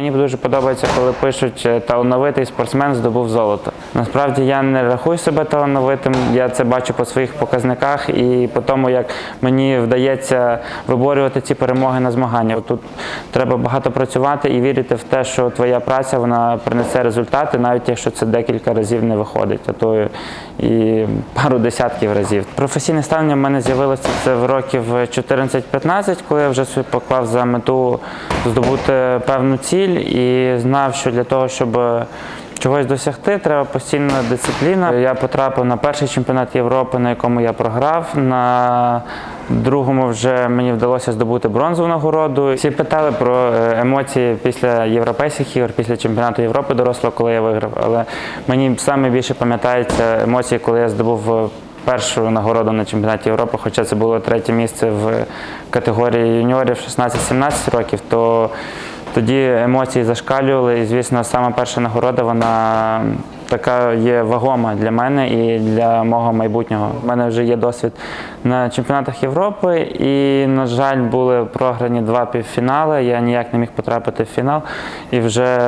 Мені дуже подобається, коли пишуть е, талановитий спортсмен здобув золото. Насправді я не рахую себе талановитим. Я це бачу по своїх показниках і по тому, як мені вдається виборювати ці перемоги на змаганнях. Тут треба багато працювати і вірити в те, що твоя праця вона принесе результати, навіть якщо це декілька разів не виходить, а то і пару десятків разів. Професійне ставлення в мене з'явилося це в років 14-15, коли я вже поклав за мету здобути певну ціль і знав, що для того, щоб чогось досягти, треба постійна дисципліна. Я потрапив на перший чемпіонат Європи, на якому я програв. На другому вже мені вдалося здобути бронзову нагороду. Всі питали про е, емоції після європейських ігор, після чемпіонату Європи дорослого, коли я виграв. Але мені саме більше пам'ятаються емоції, коли я здобув е, першу нагороду на чемпіонаті Європи, хоча це було третє місце в категорії юніорів 16-17 років, то тоді емоції зашкалювали. І, звісно, саме перша нагорода, вона така є вагома для мене і для мого майбутнього. У мене вже є досвід на чемпіонатах Європи, і, на жаль, були програні два півфінали. Я ніяк не міг потрапити в фінал. І вже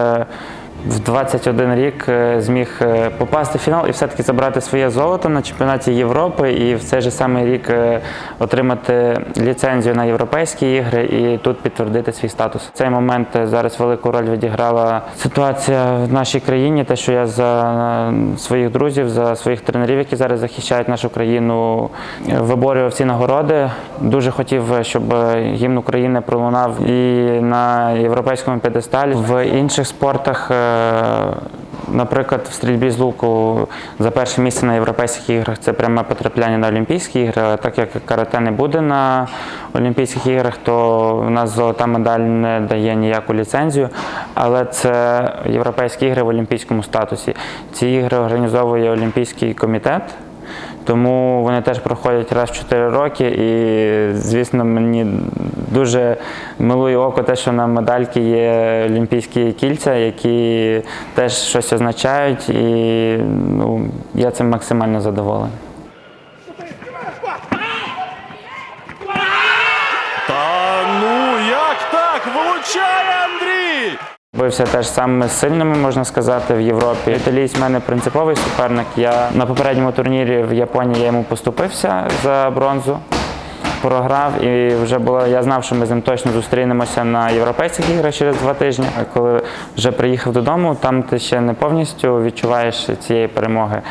в 21 рік е, зміг е, попасти в фінал і все-таки забрати своє золото на чемпіонаті Європи, і в цей же самий рік е, отримати ліцензію на європейські ігри і тут підтвердити свій статус. Цей момент зараз велику роль відіграла ситуація в нашій країні, те, що я за своїх друзів, за своїх тренерів, які зараз захищають нашу країну, виборював ці нагороди. Дуже хотів, щоб гімн України пролунав і на європейському п'єдесталі. В інших спортах, наприклад, в стрільбі з луку за перше місце на європейських іграх це пряме потрапляння на Олімпійські ігри. А так як карате не буде на Олімпійських іграх, то в нас золота медаль не дає ніяку ліцензію. Але це європейські ігри в олімпійському статусі. Ці ігри організовує Олімпійський комітет. Тому вони теж проходять раз в 4 роки, і звісно, мені дуже милує око те, що на медальки є олімпійські кільця, які теж щось означають, і ну, я цим максимально задоволений. Та ну як так? Влучає Андрій! Бився теж самими сильними, можна сказати, в Європі. Італієць в мене принциповий суперник. Я на попередньому турнірі в Японії я йому поступився за бронзу. Програв і вже було. Я знав, що ми з ним точно зустрінемося на європейських іграх через два тижні. Коли вже приїхав додому, там ти ще не повністю відчуваєш цієї перемоги.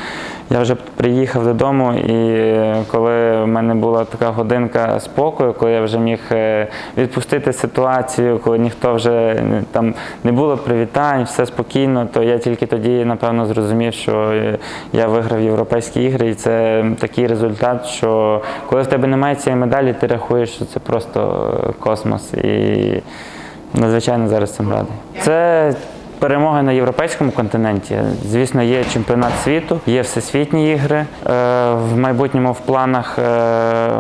Я вже приїхав додому, і коли в мене була така годинка спокою, коли я вже міг е, відпустити ситуацію, коли ніхто вже там не було привітань, все спокійно, то я тільки тоді напевно зрозумів, що е, я виграв європейські ігри, і це такий результат, що коли в тебе немає цієї медалі, ти рахуєш, що це просто е, космос. І надзвичайно зараз цим радий. Це Перемоги на європейському континенті. Звісно, є чемпіонат світу, є всесвітні ігри. Е, В майбутньому в планах е,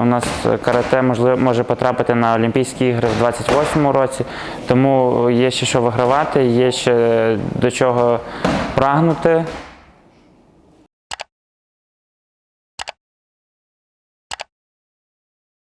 у нас карате може потрапити на Олімпійські ігри в 28-му році. Тому є ще що вигравати, є ще до чого прагнути.